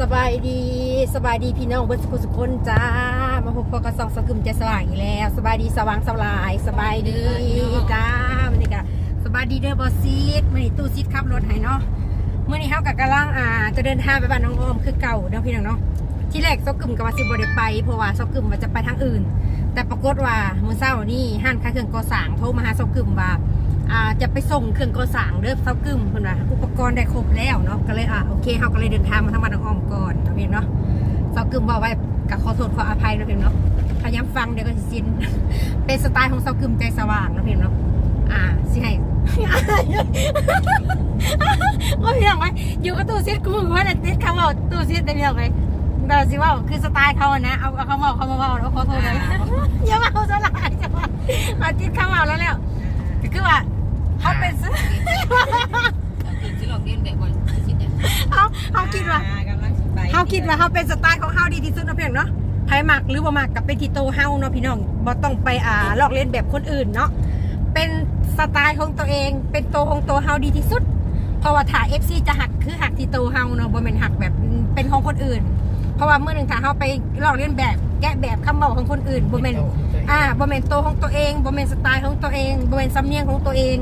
สบายดีสบายดีพี่น้องเบิร์สุขสุขคนจ้ามาพบกับสองสกึมใจสว่างอีกแล้วสบายดีสว่างสลายสบายดีจ้าวันนี้ก็สบายดีเด้อบอสซีดมื่อนี้ตู้ซีดขับรถให้เนาะเมื่อนี้เขากับกำลังอ่าจะเดินทางไปบ้านน้องออมคือเก่าเนาะพี่น้องเนาะที่แรกสกึมกับว่าสิบได้ไปเพราะว่าสกึมว่าจะไปทางอื่น แต่ปรากฏว่ามื่อเช้านี่ห้านค้าเครื่องก่อสร้างโทรมาหาสกึมว่า อ่าจะไปส่งเครื่องก่อสร้างเด้อเซากึมเพิ่นว่าอุปกรณ์ได้ครบแล้วเนาะก็เลยอะโอเคเฮาก็เลยเดินทางมาทางบ้านน้องอ้อมก่อนเนาะพี่เนาะเซากึมบอกไว้ก็ขอโทษขออภัยเนาะพี่เนาะพยายามฟังเดี๋ยวก็สิชินเป็นสไตล์ของเซากึมใจสว่างเนาะพี่เนาะอ่าสิให้โอ้ยยังไงอยู่กับตู้ซิดกูมึงว่าแต่ติดคำว่าตู้ซิดได้ยังไงแบบสิว่าคือสไตล์เขาอะนะเอาเอาคำว่าเขามาว่าแล้วขอโทษเลยอย่ามาเอาสลายจ้ะว่าเอาติดคำว่าแล้วแล้วคือว่า เขาเป็นซื้อสิลองเรียนแบบบ่สิเนี่ยเขาเขาคิดว่ากำลังสิไปเขาคิดว่าเขาเป็นสไตล์ของเขาดีที่สุดเนาะพี่น้องเนาะใครมักหรือบ่มักกับเป็นที่โตเฮาเนาะพี่น้องบ่ต้องไปอ่าลอกเลียนแบบคนอื่นเนาะเป็นสไตล์ของตัวเอง เป็นโตของตัวเฮาดีที่สุด เพราะว่าถ้า FC จะหักคือหักที่โตเฮาเนาะบ่แม่นหักแบบเป็นของคนอื่น เพราะว่าเมื่อหนึงถ้าเฮาไปลอกเลียนแบบแกะแบบคำเว้าของคนอื่นบ่แม่น อ่าบอมเมนโตของตัวเองบอมเมนสไตล์ของตัวเองบอมเมนสำเนียงของตัวเอง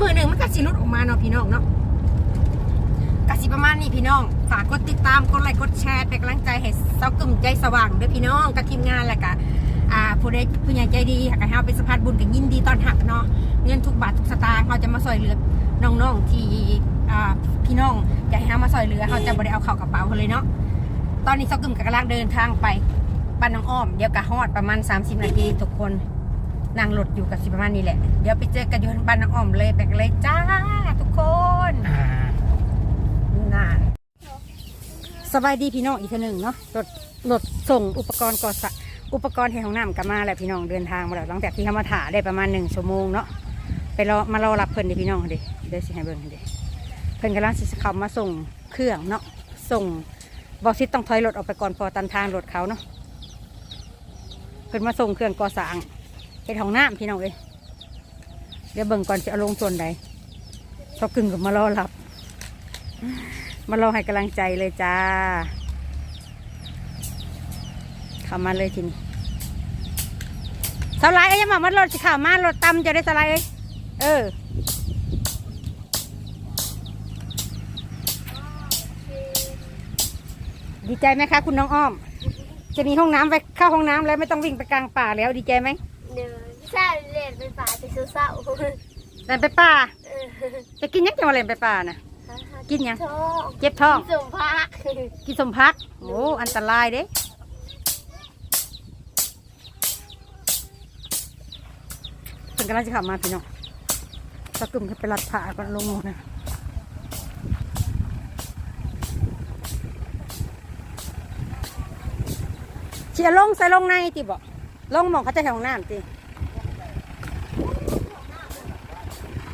มือหนึ่งมันก็สิรุดออกมาเนาะพี่น้องเนาะกสิประมาณนี้พี่น้อง ฝากกดติดตามกดไลค์กดแชร์เป็นกำลังใจให้เสากึ่มใจสว่างด้วยพี่น้องกับทีมงานแหละกะอ่าผู้ใดผู้ใหญ่ใจดีให้เฮาเป็นสะพานบุญกับยินดีตอนหักเนาะเงินทุกบาททุกสตางค์เขาจะมาซอยเหลือน้องๆที่อ่าพี่น้องอยากให้เฮามาซอยเหลือเขาจะบ่ได้เอาเข้ากระเป๋าเขาเลยเนาะตอนนี้เสากึ่มกำลังเดินทางไปบ้านน้องอ้อมเดี๋ยวกะฮอดประมาณ 30 นาทีทุกคน นั่งรถอยู่กับสิประมาณนี้แหละ เดี๋ยวไปเจอกันอยู่บ้านน้องอ้อมเลยไปกันเลยจ้าทุกคนน่าสบายดีพี่น้องอีกทีหนึ่งเนาะรถรถส่งอุปกรณ์ก่อสร้างอุปกรณ์ให้ห้องน้ำกลับมาแล้วพี่น้องเดินทางมาแล้วหลังจากที่เขามาถ่าได้ประมาณหนึ่งชั่วโมงเนาะไปรอมารอรับเพิ่นเดิพี่น้องเดิเดี๋ยวสิให้เบิ่งเดิเพิ่นกำลังสิเขามาส่งเครื่องเนาะส่งบอกซิต้องถอยรถออกไปก่อนพอตันทางรถเขาเนาะเพิ่นมาส่งเครื่องก่อสร้าง เฮ็ดหองน้ำพี่น้องเอ้ยเดี๋ยวเบิ่งก่อนจะเอาลงส่วนใดซอกึ่งกับมารอรับ มารอให้กำลังใจเลยจ้าเข้ามาเลยทีนี้สไลด์เอ้ยมามันรถสิข่าวมารถตำจะได้สไลด์เอ้ยเออดีใจไหมคะ คุณน้องอ้อม จะมีห้องน้ำไปเข้าห้องน้ำแล้วไม่ต้องวิ่งไปกลางป่าแล้วดีใจไหม เดินใช่เล่นเป็นป่าแต่เศร้าเดินไปป่าๆเออจะกินยังจะมาเล่นไปป่านะกินยัง ท้องเจ็บท้อง สมพักกินสมพัก โอ้ อันตรายเด้เป็นกำลังจะขับมาพี่น้องตะกึ่มจะไปรัดผ่าก่อนลงหมดนะเชียร์ลงใส่ลงในติบอก ลงหมองเขาจะแถวน้ำติ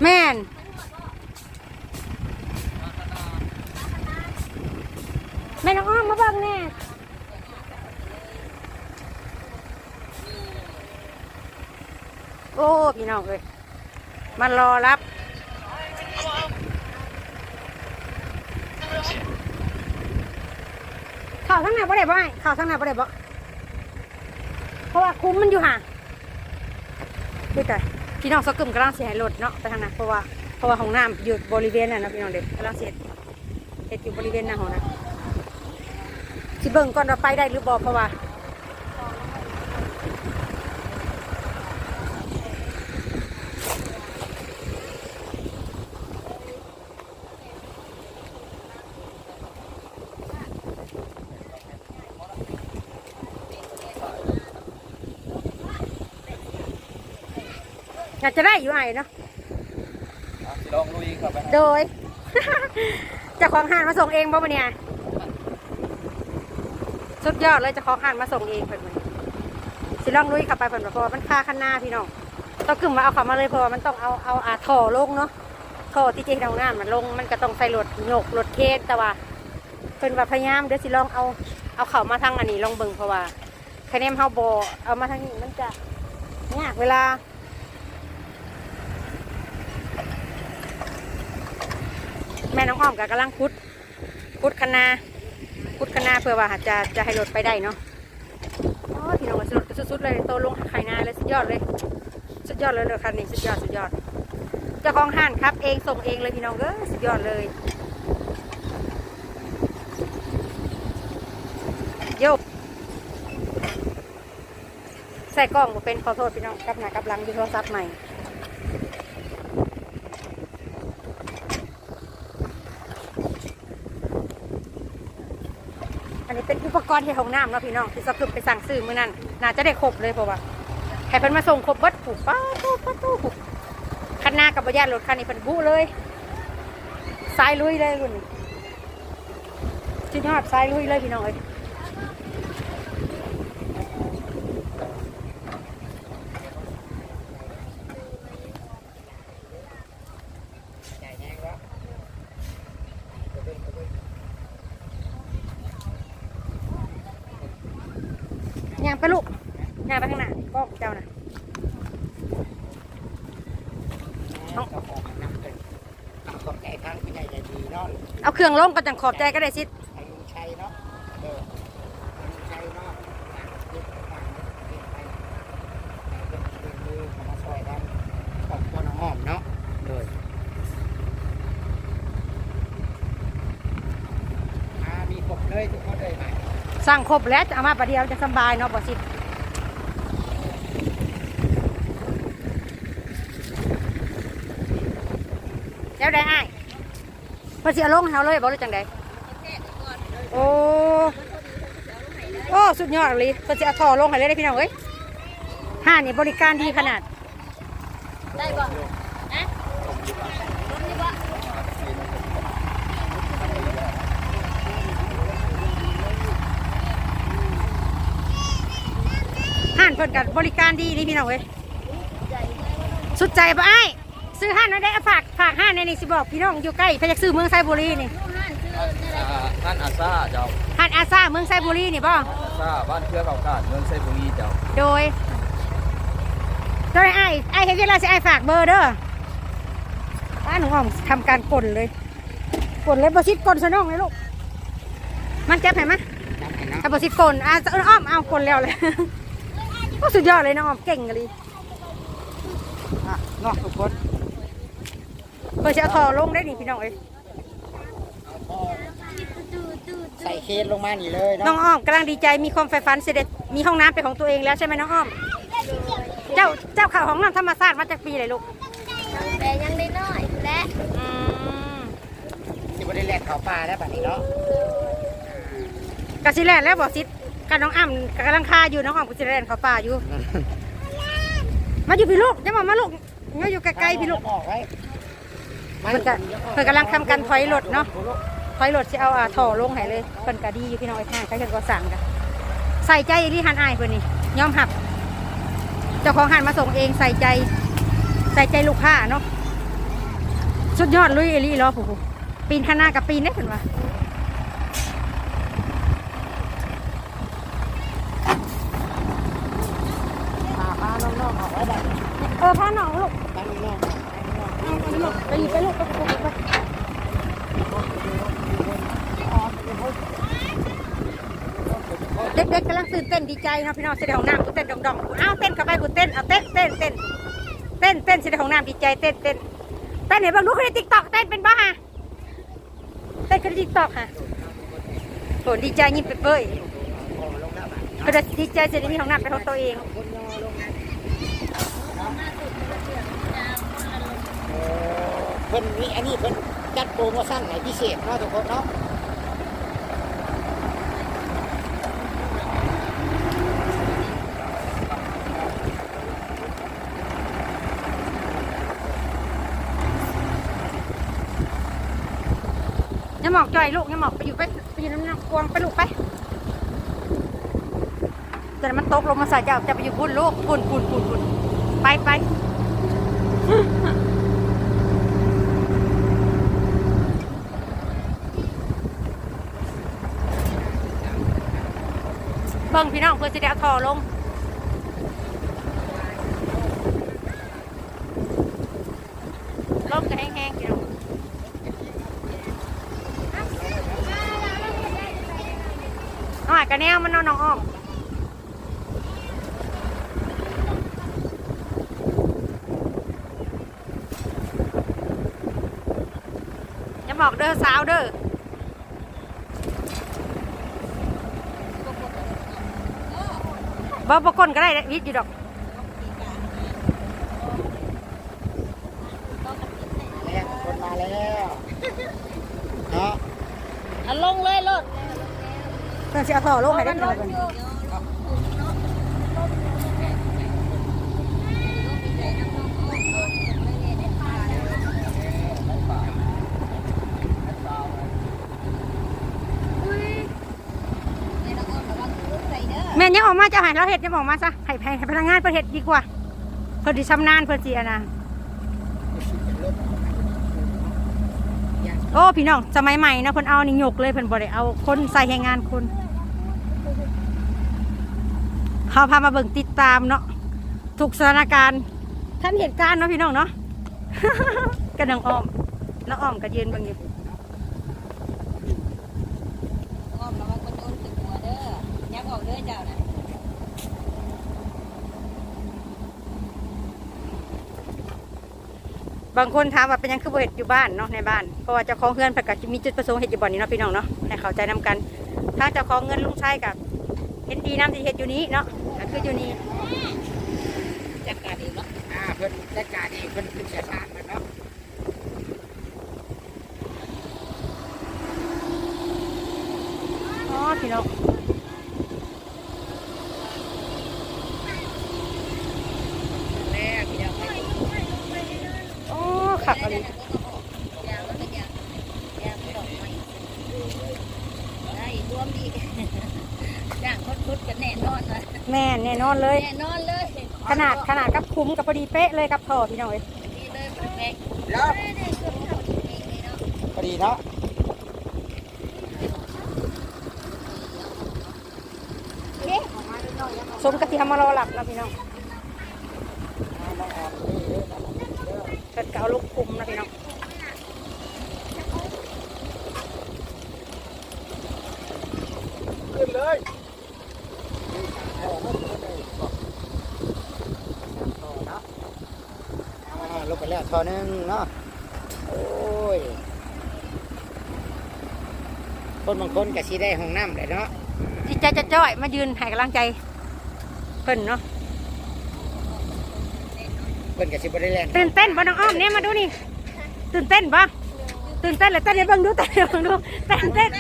แม่นแม่น้องอ้อมมาเบิ่งแน่โอ้พี่น้องเอ้ยมารอรับข่าวทั้งไหนบ่ได้บ่ไอข่าวทั้งไหนบ่ได้บ่เพราะว่า คุ้มมันอยู่ห่างดูแต่พี่น้องสกึมกำลังเสียห้รถเนาะไปทางนั้นเพราะว่าเพราะว่าห้องน้ำอยู่บริเวณนั้นนะพี่น้องเด็กกำลังเสียเห็ดอยู่บริเวณหน้าห้องน้ำสิเบิ่งก่อนเราไปได้หรือบอกเพราะว่า อยากจะได้อยู่ไอ้เนาะสิลองลุยเข้าไปโดย เจ้าของห้างมาส่งเองบ่ปะเนี่ยสุดยอดเลยเจ้าของห้างมาส่งเองเพิ่นมันสิลองลุยเข้าไปเพิ่นว่าเพราะว่ามันค่าคันหน้าพี่น้องต้องกึ่มมาเอาเข้ามาเลยเพราะว่ามันต้องเอาเอาอาท่อลงเนาะท่อที่เจ๊ทางน้ามันลง มันก็ต้องใส่รถโยกรถเคนแต่ว่าเพิ่นว่าพยายามเดี๋ยวสิลองเอาเอาเข้ามาทางอันนี้ลองเบิ่งเพราะว่าคะแนนเฮาบ่เอามาทางนี้มันจะยากเวลา แม่น้องอ้อมกับกำลังคุดคุดคนาคุดพุดคณาเพื่อว่าจะจะให้รถไปได้เนาะโอ๋อพี่น้องว่าสุดสุดๆเลยโตลงไข่นาเลยสุดยอดเลย สุดยอดเลยเลยคันนี้สุดยอดสุดยอดเจ้าของห้านครับเองส่งเองเลยพี่น้องเออสุดยอดเลยโยกใส่กล้องบ่เป็นขอโทษพี่น้องกับหน้ากับหลังดูโทรศัพท์ใหม่ อันนี้เป็นอุป กรณ์ที่ห้องน้ำเนาะพี่น้องที่สกุลไปสั่งซื้อมื้อนั้นน่าจะได้ครบเลยเพราะว่าให้เพิ่นมาส่งครบเบิดผูกป้าตู้ป้าตู้ผูกคันหน้ากับบรยานรถคันนี้เพิ่นบุเลยสายลุยเลยรุ่นนี้จุดยอดสายลุยเลยพี่น้องเอ้ยางไปลูกย่างไปข้างหน้าก็เจ้าน่ะ เอาขอบน้ำเป็นเอาขอบใจทางผู้ใหญ่ใจดีเนาะ เอาเค รื่องลงก็จังขอบใจก็ได้สิอายุชัยเนาะเอออายุชัยเนาะเก็บฝากเก็บไปเป็นเป็นมือเข้ามาซอยกันขอบตัวน้องอ้อมเนาะโดยอ่ามีครบเลยทุกคนเลยไหมสั่งครบแล้วจะเอามาประเดียวจะสบายเนาะบ่สิแล้วได้อ้าย เพิ่นสิเอาลงให้เฮาเลยบ่หรือจังไดโอ้โอ้สุดยอดเลยเพิ่นสิเอาท่อลงให้เลยได้อพี่น้องเอ้ยห้านนี่บริการดีขนาด ได้บ่นะรถนี่บ่ห้านเพิ่นกับบริการดีนี่พี่น้องเอ้ยสุดใจบ่อ้าย ซื้อห้านนั้นได้เอาฝากฝากห้านในนี่สิบอกพี่น้องอยู่ใกล้เพชรซื้อเมืองไซบุรีนี่อ่าท่านอาซาเจ้าห้านอาซาเมืองไซบุรีนี่บ่อาซาบ้านเพื่อเก่ากาดเมืองไซบุรีเจ้า โดยโดยไอ้ไอ้เห็นเวลาสิไอ้ฝากเบอร์เด้อป้าหนูอ้อมทำการกดเลยกดเลยบอสิทกดซะน้องเลยลูกมันเจ็บไหมมะจำให้เนาะถ้าบอสิทกดอะเอออ้อมเอากดแล้วเลยก็สุดยอดเลยน้องอ้อมเก่งเลยอะเนาะทุกคน เบอร์จะเอาทอลงได้นี่พี่น้องเอ้ยใส่เคสลงมานี่เลยเนาะน้องอ้อมกำลังดีใจมีความใฝ่ฝันเสด็จมีห้องน้ำเป็นของตัวเองแล้วใช่ไหมน้องอ้อม เจ้าเจ้าข่าวของน้ำธรรมชาติมาจากปีเลยลูกแต่ยังได้น้อยและอืมที่บริแลกเขาป่าแล้วแบบนี้เนาะกสิแลนแล้วบอกสิกับน้องอ้ำกำลังคาอยู่น้องอ้อมกสิแลนเขาป่าอยู่ มาอยู่พี่ลูกจะมามาลูกมาอยู่ใกลๆพี่ลูกบอกไว้ เพิ่นก็เพิ่นกำลังทำการถอยรถเนาะถอยรถสิเอาอ่าถ่อลงให้เลยเพิ่นก็ดีอยู่พี่น้องไอ้ท่านใครเพิ่นก็สั่งกันใส่ใจที่หันอายเพิ่นนี่ยอมหับเจ้าของหันมาส่งเองใส่ใจ ใส่ใจลูกค้าเนาะสุดยอดลุยเอลี่ล้อผู้ปีนข้างหน้ากับปีนได้เห็นปะ พาพาน้องๆออกไว้ได้ เออพาน้องลูก พาน้องๆพาน้อง เอาไปลูกไปไปลูกไปไปไปเด็กๆกำลังตื่น เนดีใจเนาะพี่น้องเสด็จของน้ำกูเต้นดองๆอ้าวเต้นเข้าไปกูเต้นเอาเต้นเต้นเต้นเต้นเต้นเสด็จของน้ำดีใจเต้นเต้นเต้นเห็นบ้างลูกในติ๊กต็อกเต้นเป็นบ้าฮะเต้นกันในติ๊กต็อกฮะโหดีใจยิ้มเปื่อยๆพอลงแล้วแบบๆก็จะดีใจเสด็จมีของน้ำเป็นของตัวเองคนนะเออเพิ่นนี่อันนี้เพิ่นจัดโปรโมชั่นไหนพิเศษเนาะทุกคนเนาะ อย่าหมอกจ่อยลูกอย่า หมอกไปอยู่ไปไปอยู่น้ำนกวงไปลูกไปแต่มันตกลงมาใส่เจ้าจะไปอยู่พุ่นลูกพุ่นพุ่นพุ่นพุ่นไปไปเบิ่งพี่น้องเพื่อจะได้เอาทอลงลมก็แห้งๆพี่น้อง กระแนวมันนอนน้องอ้อมอย่าบอกเด้อสาวเด้อบ่บกคนก็ได้วิทย์อยู่ดอก แล้วคนมาแล้วเนาะ เอาลงเลยรถ เพื่อนสิเอาท่อลงให้ได้พี่น้องก่อนแม่ยังออกมาจะให้เราเห็ดยังออกมาซะห้ให้ให้พนักงานเพิ่นเห็ดดีกว่าเพิ่นสิชำนาญเพิ่นสิอนะโอ้พี่น้องสมัยใหม่นะเพิ่นเอานี่ยกเลยเพิ่นบ่ได้เอาคนใส่ให้งานคน เขาพามาเบิ่งติดตามเนาะทุกสถานการณ์ท่านเหตุการณ์เนาะพี่น้องเนาะก็น้องอ้อมน้องอ้อมก็ยืนเบิ่งอยู่อ้อมระวังคนโดนถึงหัวเด้อยักออกเด้อเจ้านะบางคนถามว่าเป็นยังคือเฮ็ดอยู่บ้านเนาะในบ้านเพราะว่าเจ้าของเฮือนเพิ่นก็จะมีจุดประสงค์เฮ็ดอยู่บ่อนนี้เนาะพี่น้องเนาะให้เข้าใจนํกันถ้าเจ้าของเงินลุงชายกับเห็นดีน้ำที่เฮ็ดอยู่นี้เนาะ ก็คืออยู่นี่จัดการเองเนาะอ่าเพิ่นจัดการเองเพิ่นเป็นเชี่ยวชาญมันเนาะ อ๋อพี่น้อง แล้วพี่น้องไป อ๋อขักอะไร ยางมันเป็นยางยางดอกไม้ได้รวมดีย่างคดๆกันแน่นอนนะ แม่นแน่น อนเลย แน่นอนเลยขนาดขนาดกับคุ้มกับพอดีเป๊ะเลยกับท่อพี่น้องเอ้ยนี่เลยเป็นแม่แล้วได้ได้เกือบเท่าที่เองเลยเนาะพอดีเนาะสมกับที่ทำมารอหลับนะพี่น้องอ่าน้องออมนี่เด้อน้องออมนี่เด้อเกิดเกเอาลูกคุมนะพี่น้องขึ้นเลยอ่าลงไปแล้ว ทอหนึงเนาะโอ้ย คนบางคนก็สิได้ห้องน้ำเลยเนาะจิตใจจะจ้อยมายืนให้กำลังใจเพิ่นเนาะเพิ่นก็สิบ่ได้แล่นตื่นเต้นบ่น้องอ้อมเนี่ยมาดูนี่ตื่นเต้นบ่ตื่นเต้นเลยเต้นให้เบิ่งดูเต้นให้เบิ่งดูเต้นเต้น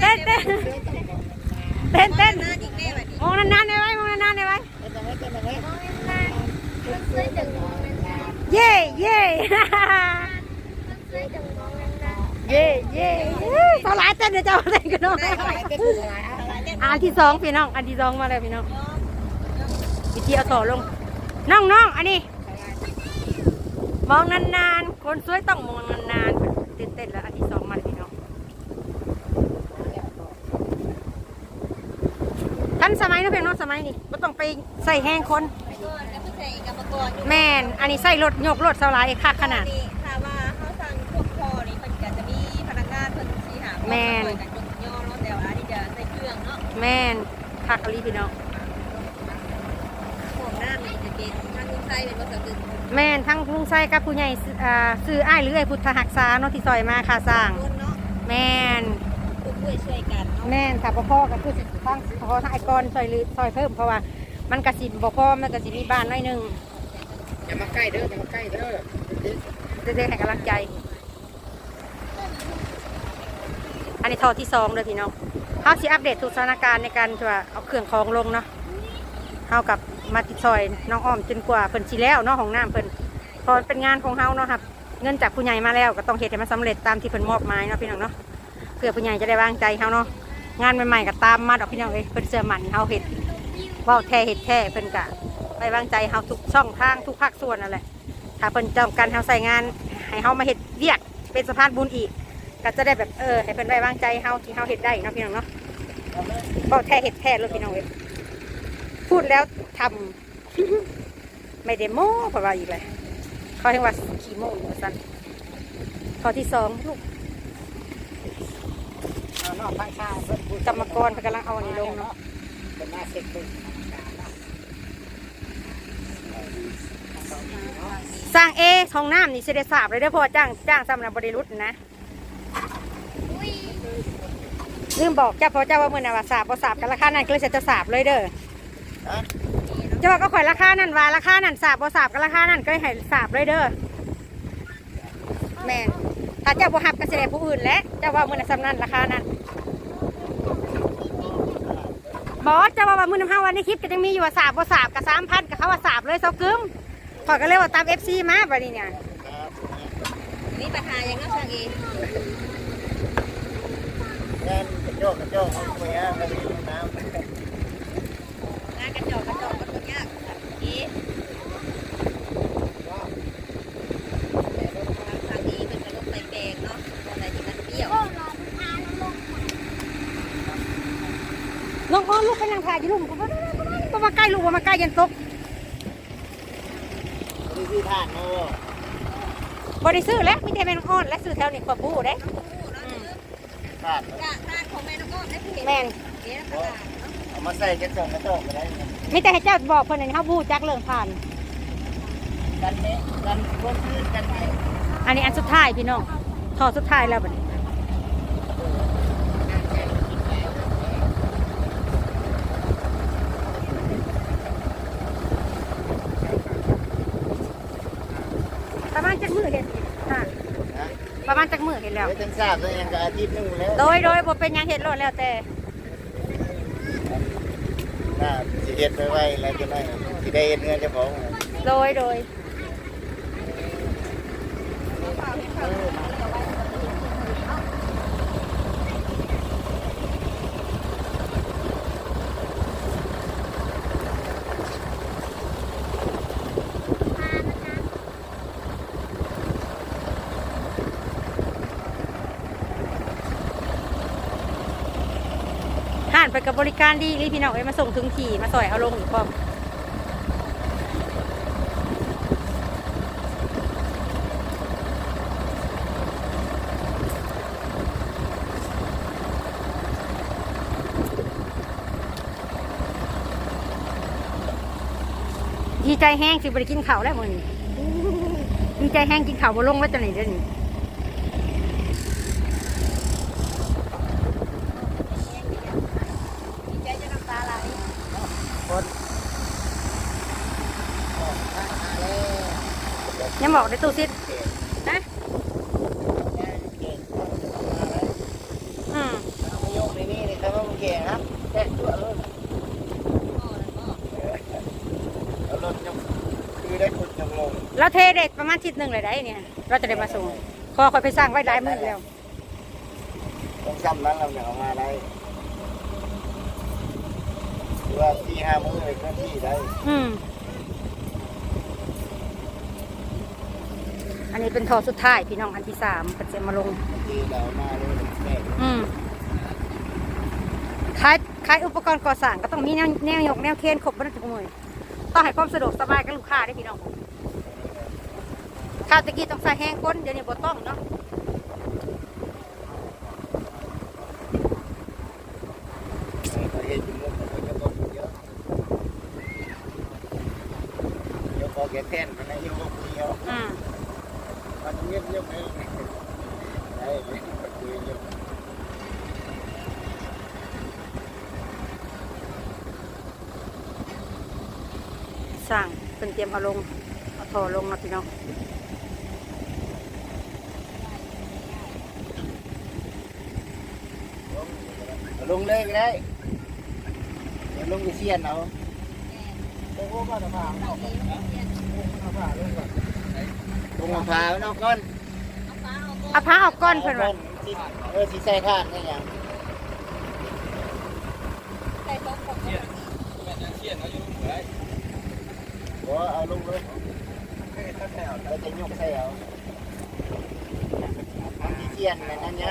เต้นเต้นเต้นเต้นน่าจริงแม่แบบนี้มองนานๆได้ไว้มองนานๆได้ไว้เคยดึงมองนาน เย่เย่ๆเคยดึงมองนานเย่เย่สลายเต้นเดี๋ยวเจ้าเต้นกันน้องอันที่สองพี่น้อง อันที่สองมาเลยพี่น้องวิธีเอาต่อลง น้องน้องอันนี้ มองนานๆ คนสวยต้องมองนานๆตื่นเต้นแล้วอันที่สองมาเลยพี่น้องทันสมัยนะเพียงเน้องสมัยนี้ไม่ต้องไปใส่แห้งคน กรรมกรอยู่แม่นอันนี้ใส่รถยกรถสลายคักขนาดนี่ถ้าว่าเขาสั่งพวกคอนี่มันก็จะมีพนักงานเพิ่นสิหาแม่นช่วยกันยกย่อเนาะแต่ว่าอันนี้จะใส่เครื่องเนาะแม่นคักอลีพี่น้องพวกน้ำนี่จะเป็นทางลูกไส้เป็นภาษาตึกแม่นทั้งลุงไส้กับผู้ใหญ่ซื้ออ่าซื้ออ้ายหรือไอ้พุทธหักษาเนาะที่ซอยมาคาสร้างต้นเนาะแม่นทุกด้วยช่วยกันเนาะแม่นถ้าบ่พอก็คือสิทั้งพอทั้งไอ้กรซอยหรือซอยเพิ่มเพราะว่ามันกระสิบ่พอมันกระสิมีบ้านน้อยหนึง อย่ามาใกล้เด้ออย่ามาใกล้เด้อเด็กๆให้กำลังใจ อันนี้ทอที่สองเลยพี่น้องเขาสิอัปเดตทุกสถานการณ์ในการที่ว่าเอาเครื่องของลงเนาะเฮากับมาติดซอยน้องอ้อมจนกว่าเพิ่นสิแล้วเนาะของน้ำเพิ่นเพอเป็นงานของเฮาเนาะครับ เงินจากผู้ใหญ่มาแล้วก็ต้องเฮ็ดให้มันสำเร็จตามที่เพิ่นมอบหมายเนาะพี่น้องเนาะเพื่อผู้ใหญ่จะได้วางใจเฮาเนาะงานใหม่ๆก็ตามมาดอกพี่น้องเอ้ยเพิ่นเชื่อมันเฮาเฮ็ดว้าแท้เฮ็ดแท้เพิ่นก็ไว้วางใจเฮาทุกช่องทางทุกภาคส่วนนั่นแหละถ้าเพิ่นจองกันเฮาใส่งานให้เฮามาเฮ็ดเรียกเป็นสะพานบุญอีก ก็จะได้แบบเออให้เพิ่นไว้วางใจเฮาที่เฮาเฮ็ดได้เนาะพี่น้องเนาะก็แท้เฮ็ดแท้เลยพี่น้องเอ้ยพูดแล้วทำไม่ได้โม้เพราะว่าอีกเลยเขาเรียกว่าขี้โม้อยู่ว่าซั่นข้อที่สองลูกเอานอกข้างชาเพิ่นพูดกรรมกรเพิ่นกำลังเอาอันนี้ลงเนาะเป็นมาเสร็จเป็น สร้างเอห้องน้ำนี่สิได้สาบเลยเด้อพ่อจ้างจ้างสำหรับบริรุษนะลืมบอกเจ้าพราะเจ้าว่ามือน่ะว่าสาบบ่สาบกันราคานั้นก็เลยจะสาบเลยเด้อเจ้าว่าก็ข่อยราคานั้นว่าราคานั้นสาบบ่สาบกันราคานั้นก็ให้สาบเลยเด้อแม่นถ้าเจ้าบ่ฮับก็สิได้ผู้อื่นและเจ้าว่ามือน่ะสำนันราคานั้นบอสเจ้าว่าว่ามือน้ำเฮาวันในคลิปก็ยังมีอยู่ว่าสาบบ่สาบก็3,000ก็เขาว่าสาบเลยเซากึม ขอก็เลยว่าตาม FC มาบัดนี้เนี่ยมีปัญหาอย่างนั้นทางเองแน่นกระโจกกระโจกเอาไปอะกระดิ่งน้ำงานกระจอกกระจอกก็ตัวยากเอ๊ะทางนี้เป็นกระลกใบแดงเนาะอะไรที่มันเปรี้ยวก็รอลูกค้าแล้วลงองอ้อลูกไปนั่งถ่ายอยู่ลุมก็บ่ได้บ่มาใกล้ลูกบ่มาใกล้ยันตก ที่ที่ท่านเนาะบ่ได้ซื้อแล้วมีแต่แม่น้องอ้อนและซื้อแถวนี้ก็บู้เด้ท่านจ้าด้านของแม่น้องก้อนได้เห็นแม่นเอ๊ะตลาดเนาะเอามาใส่กระโจกกระโจกก็ได้มีแต่ให้เจ้าบอกเพิ่นให้เฮาบู้จักเรื่องผ่านกันนี้กันพวกพื้นกันไหนอันนี้อันสุดท้ายพี่น้องทอสุดท้ายแล้วบัดนี้ประมาณจักมื้อเห็นค่ะ นะ ประมาณจักมื้อเห็นแล้ว เดี๋ยวถึงทราบตัวเองก็อาทิตย์หนึงแล้วโดยโดยบ่เป็นหยังเฮ็ดโลดแล้วแต่ น่าสิเฮ็ดไปไว้แล้วจะได้สิได้เฮ็ดเงินเจ้าของ โดยโดย ไปกับบริการดีรีพี่น้องเอ้ยมาส่งถึงที่มาสอยเอาลงอีกพร้อมดีใจแห้งสิบริกินข้าวแล้วมึงดีใจแห้งกินข้าวบ่ลงไว้ตอนไหนเดี๋ยวนี้ ดีใจจะน้ำตาไหล คนออกมาแล้ว ยังบอกในตู้ซิดนะเก่งเก่งอืมเอาไปโยกในนี่นี่ครับว่ามันเก่งครับแค่ตัวรถเอารถยกคือได้คนยกลงเราเทเด็ดประมาณทิศหนึ่งเลยได้เนี่ย เราจะได้มาส่งขอคอยไปสร้างไว้หลายมือแล้วต้องซ้ำนั้นเราอย่างเอามาได้หรือว่าสี่ห้ามื้อเลยเคลื่อนที่ได้ อืม อันนี้เป็นทอสุดท้ายพี่น้องอันที่สามก็จะมาลงที่เรามาเลยแม่อืมขายขายอุปกรณ์ก่อสร้างก็ต้องมีแนวแนวยกแนวเคนครบบรรทุกหน่วยต้องให้ความสะดวกสบายกับลูกค้าได้พี่น้องข้าวตะกี้ต้องใส่แห้งก้นเดี๋ยวนี้บ่ต้องเนาะ เห็นอยู่มุกมันจะบอกเยอะยกคอแกแทนมันนะยกคุยเยอะ อืม มันเงียบเงียบไปได้คุยเยอะ สร้าง เป็นเตรียมเอาลงเอาทอลงนะพี่น้องลงเลยก็ได้เดี๋ยวลงไปเชียนเอาโอ้โหก็จะพาเอาก่อนเอาพาลงก่อนลงมาพาเอาก่อนเอาผ้าออกก้อนเพิ่นว่าเออสีใส่ท่านนี่ยังใส่ต้องผมเชี่ยแม่นยังเชี่ยนเอาอยู่ เลยบ่เอาลงเลยเราจะยกใส่เอาทำที่เชียนนั่นเย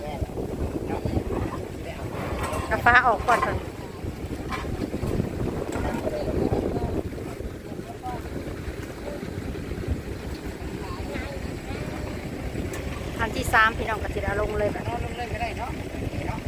แม่เอาฟ้าออกก่อนเพิ่นอันที่ที่สามพี่น้องก็สิได้ลงเลยแบบ นอนลงเลยก็ได้เนาะเนาะ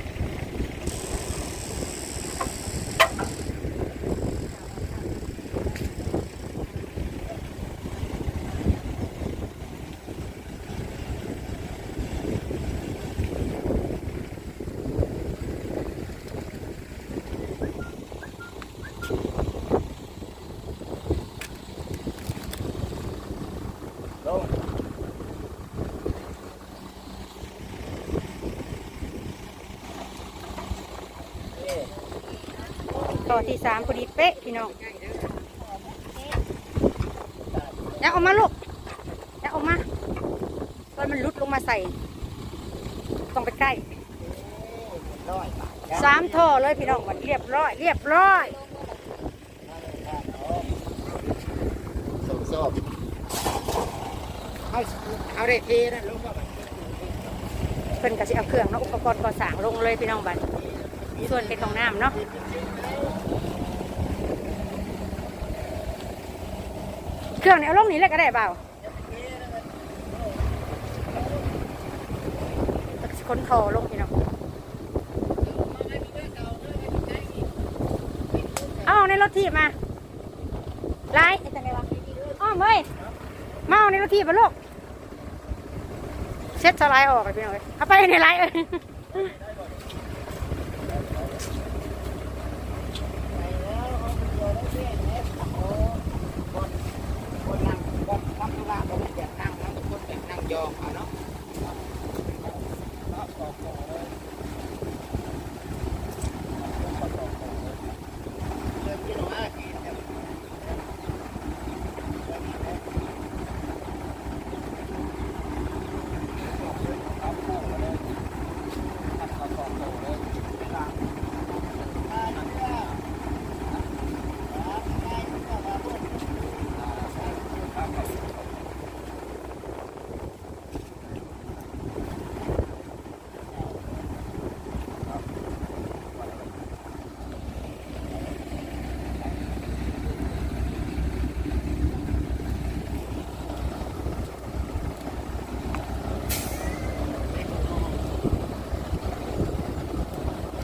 ต่อ ที่สามพอดีเป๊ะพี่น้องอยากออกมาลูกอยากออกมาตอนมันลุดลงมาใส่ต้องไปใกล้ร้อยบาทครับสามท่อเลยพี่น้องวันเรียบร้อย เรียบร้อยสมสอบเอาเอาได้เทนะลงมาแบบเพิ่นก็สิเอาเครื่องเนาะอุปกรณ์ก่อสร้างลงเลยพี่น้องบัดส่วนเป็นของน้ำเนาะ เครื่องนี่เอาลงนี้เลยก็ได้เปล่าคนท่อลงพี่น้องเอาในรถทีบมาไล่ไอ้จังไงวะอ้อมเฮ้ยมาเอาในรถทีบมาลูกเช็ดสไลด์ออกเลยพี่น้องเอ้ยเอาไปในไลน์เอ้ย คนนั่งคนทำธุระก็ไม่แบบนั่งนะคนแบบนั่งยองเอาเนาะ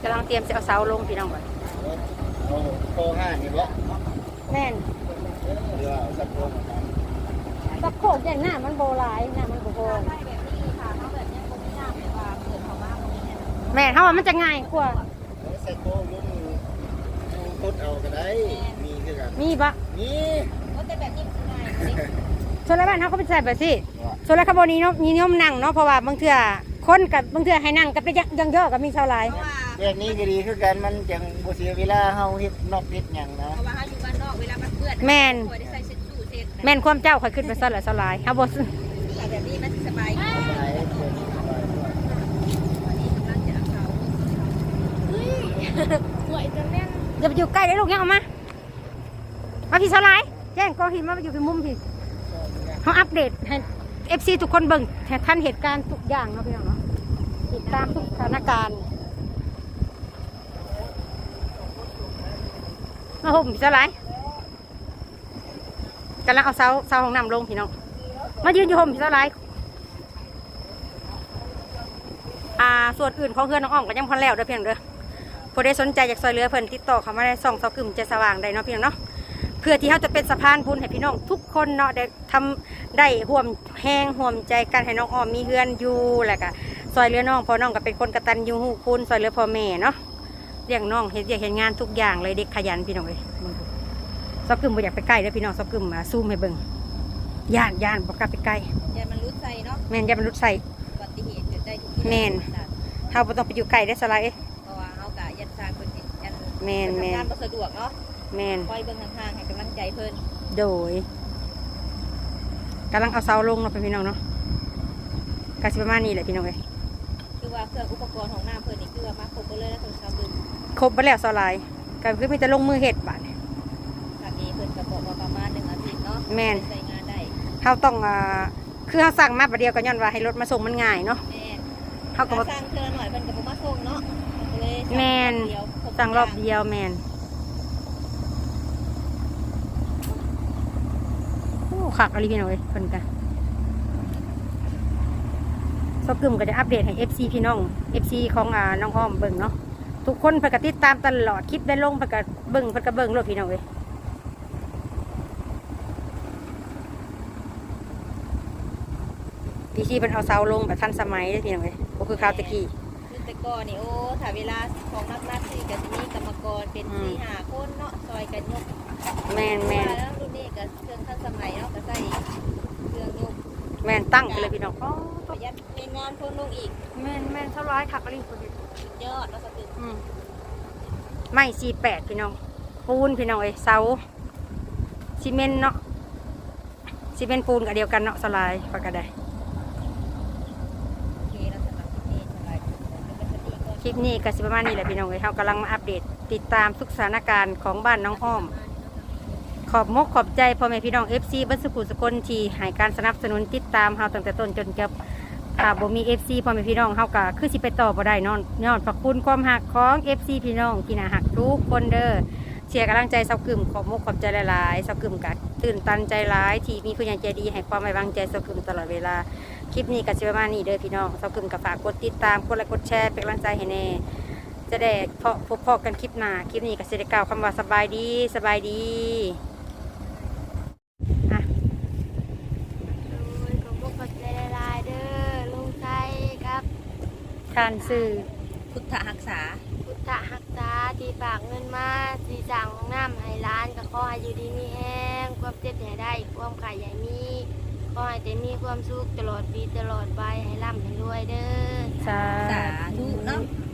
กำลัง เตรียมจะเอาเสาลงพี่น้องก่อนโอ้โตห้านี่บ่แม่นเรือสักคนตะโขกอย่างหน้ามันโบราณหน้ามันโบโบใช่แบบนี้ค่ะเขาแบบนี้คงไม่น่าแบบว่าเกิดเขามาตรงนี้เนี่ยแม่นถ้าว่ามันจะง่ายกว่าใส่โตลุ่มตุดเอาก็ได้ มีคือกันมีปะนี่ก็แต่แบบนี้มันง่ายเลยส่วนแล้วบ้านเขาก็ไปใส่แบบสิส่วนแล้วขบวนนี้เนาะนิยมนั่งเนาะเพราะว่าบางเทื่อคนกับบางเทื่อให้นั่งกับไปยังยังเยอะกับมีเท่าไหรเพราะว่า แบบนี้ก็ดีคือกันมันจังบ่เสียเวลาเฮาเฮ็ดนอกเฮ็ดหยังนะเพราะว่าเขาอยู่บ้านนอกเวลามันเปื้อนแม่นควรได้ใส่เช็ดชูเช็ดแม่นความเจ้าคอยขึ้นไปซ่อนหลายสลายครับบสแต่แบบนี้มันสบายกว่าสบายเพิ่นสบายกว่าวันนี้กำลังจะเอาเขาสวยจังแม่นอย่าไปอยู่ใกล้ได้ลูกยังออกมามาพี่สลายแจ้งกองหินมาอยู่ที่มุมพี่เขาอัปเดตให้เอฟซีทุกคนเบิ่งให้ทันเหตุการณ์ทุกอย่างเนาะพี่น้องเนาะติดตามทุกสถานการณ์ มาห่มพี่สลายกำลังเอาเสาเสาของน้ำลงพี่น้อง มายืนอยู่ห่มพี่สลายอ่าส่วนอื่นของเพื่อนน้องอ้อมก็ยังพอแล้วเด้อเพียงเด้อผู้ใดสนใจอยากซอยเรือเพิ่นติดต่อเขามาได้ส่องเสากึ่มจะสว่างได้เนาะพี่น้องเนาะเพื่อที่เขาจะเป็นสะพานบุญให้พี่น้อง ทุกคนเนาะได้ทำได้ห่วมแห้งห่วมใจกันให้น้องออมมีเฮือนอยู่แหล้วก็ซอยเรือน้องพอน้องก็เป็นคนกระตัญญูฮูคุณซอยเรือพ่อแม่เนาะ เลี้ยงน้องเฮ็ดเวียกเฮ็ดงานทุกอย่างเลยเด็กขยันพี่น้องเอ้ยมึงดูเสากึ่มบ่อยากไปใกล้เด้อพี่น้องเสากึ่มมาซูมให้เบิ่งย่านย่านบ่กล้าไปใกล้อย่ามันรุดใส่เนาะแม่นอย่ามันรุดใส่อุบัติเหตุเกิดได้ทุกที่แม่นเฮาบ่ต้องไปอยู่ใกล้ได้อสลายเอ้ยเพราะว่าเขากะยันสร้างคนยันแม่นแม่นทำงานบ่สะดวกเนาะแม่นคอยเบิ่งห่างๆให้กำลังใจเพิ่นโดยกำลังเอาเสาลงเนาะพี่น้องเนาะกสิประมาณนี้แหละพี่น้องเอ้ย คือว่าเครื่องอุปกรณ์ของหน้าเพิ่นนี่คือว่ามาครบหมดเลยนะโทรศัพท์ดึงครบไปแล้วสลายก็คือมีแต่ลงมือเห็ดบาดทางนี้เพิ่นก็บอกว่าประมาณ1อาทิตย์เนาะแม่นใช้งานได้เขาต้องอ่าคือเขาสั่งมาประเดียวก็ย้อนว่าให้รถมาส่งมันง่ายเนาะแม่นเขาก็ถ้าบ่สร้างเครื่องหน่อยเพิ่นก็บ่มาส่งเนาะก็เลยแม่นเดียวคบสั่งรอบเดียวแมนโอ้ขักอะไรพี่น้องเอ้ยเพิ่นกัน ซอกกึมก็จะอัปเดตให้ FC พี่น้อง FC ของอ่าน้องอ้อมเบิ่งเนาะทุกคนเพิ่นก็ติดตามตลอดคลิปได้ลงเพิ่นก็เบิ่งเพิ่นก็เบิ่งโลดพี่น้องเอ้ยพี่ชีเพิ่นเอาเสาลงแบบทันสมัยเด้อพี่น้องเอ้ยบ่คือคราวตะกี้คือแต่ก่อนนี่โอ้ถ้าเวลาของนักนักสิก็จะมีกรรมกรเป็นอืมสี่ห้าคนเนาะซอยกันยกแม่นแม่นแล้วรุ่นนี้ก็เครื่องทันสมัยเนาะก็ใส่เครื่องยก แม่นตั้งไปเลยพี่น้องอ๋อประหยัดในงานคนลงอีกแม่นแม่นเท่าร้ายคักอะไรคนสุดยอดแล้วก็คืออืมไม่สี่แปดพี่น้องปูนพี่น้องเอ้ยเสาซีเมนต์เนาะซีเมนต์ปูนกับเดียวกันเนาะสลายปากกระไดโอเคแล้วสำหรับที่นี่สบายแล้วก็จะดีก็คลิปนี้ก็สิประมาณนี้แหละพี่น้องเอ้ยเรากำลังมาอัปเดตติดตามทุกสถานการณ์ของบ้านน้องอ้อม ขอบมกขอบใจพ่อแม่พี่น้อง FC บัสกุลสกลที่ให้การสนับสนุนติดตามเฮาตั้งแต่ต้นจนจบถ้าบ่มี FC พ่อแม่พี่น้องเฮาก็คือสิไปต่อบ่ได้นอนยอนพระคุณความหักของ FC พี่น้องที่น่าหักทุกคนเด้อเชียร์กำลังใจเซากึมขอบมกขอบใจหลายๆเซากึมกัตื่นตันใจร้ายที่มีผู้ใหญ่ใจดีให้ความไว้วางใจเซากึมตลอดเวลาคลิปนี้ก็สิประมานี้เด้อพี่น้องเซากึมก็ฝากกดติดตามกดไลค์กดแชร์เป็นกำลังใจให้แน่จะได้พบพบพอกันคลิปหน้าคลิปนี้ก็สิได้กล่าวคำว่าสบายดีสบายดีอะ โดยขอบคุณขอบใจหลายๆเด้อลุงไทยครับ ทานสื่อพุทธรักษา พุทธหักษาที่ฝากเงินมาที่สั่งน้ำให้ร้านก็ขอให้อยู่ดีมีแห้งความเจ็บอย่าได้ความขายอย่ามีขอให้แต่มีความสุขตลอดปีตลอดไปให้ร่ำให้รวยเด้อสาสาธุเนาะธ